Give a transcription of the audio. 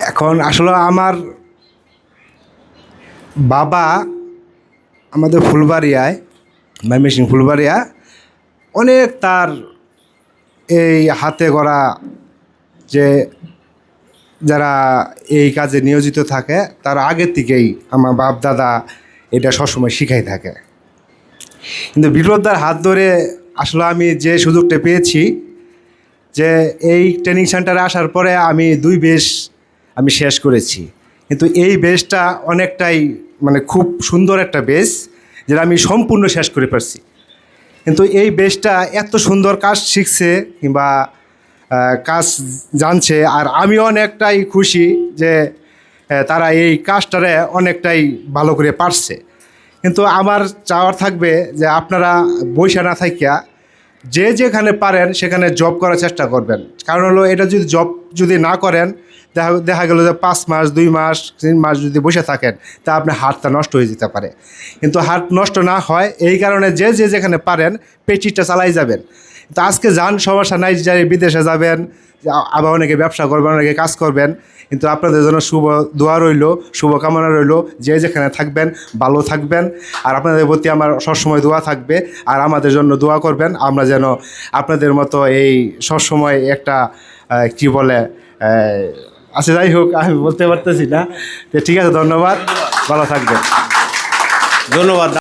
এখন আসলে আমার বাবা আমাদের ফুলবাড়িয়ায় ময়মনসিং ফুলবাড়িয়া, অনেক তার এই হাতে গড়া যে যারা এই কাজে নিয়োজিত থাকে, তার আগের থেকেই আমার বাপ দাদা এটা সবসময় শিখাই থাকে। কিন্তু বিপ্লবদার হাত ধরে আসলে আমি যে সুযোগটা পেয়েছি যে এই ট্রেনিং সেন্টারে আসার পরে আমি দুই বেশ আমি শেষ করেছি। কিন্তু এই বেসটা অনেকটাই মানে খুব সুন্দর একটা বেস যেটা আমি সম্পূর্ণ শেষ করে পারছি কিন্তু এই বেসটা এত সুন্দর কাজ শিখছে কিংবা কাজ জানছে আর আমি অনেকটাই খুশি যে তারা এই কাজটারে অনেকটাই ভালো করে পারছে। কিন্তু আমার চাওয়ার থাকবে যে আপনারা বৈশা না থাকিয়া যে যেখানে পারেন সেখানে জব করার চেষ্টা করবেন। কারণ হলো এটা যদি জব যদি না করেন, দেখা দেখা গেল যে পাঁচ মাস, দুই মাস, তিন মাস যদি বসে থাকেন, তা আপনার হাতটা নষ্ট হয়ে যেতে পারে। কিন্তু হাত নষ্ট না হয়, এই কারণে যে যে যেখানে পারেন, পেটিটা চালাই যাবেন। তো আজকে যান, সমস্যা নাই যে বিদেশে যাবেন, আবার অনেকে ব্যবসা করবেন, অনেকে কাজ করবেন, কিন্তু আপনাদের জন্য শুভ দোয়া রইল শুভকামনা রইল, যে যেখানে থাকবেন, ভালো থাকবেন। আর আপনাদের প্রতি আমার সবসময় দোয়া থাকবে, আর আমাদের জন্য দোয়া করবেন। আমরা যেন আপনাদের মতো এই সবসময় একটা কি বলে আছে, যাই হোক, আমি বলতে পারতেছি না। ঠিক আছে, ধন্যবাদ। ভালো থাকবেন। ধন্যবাদ।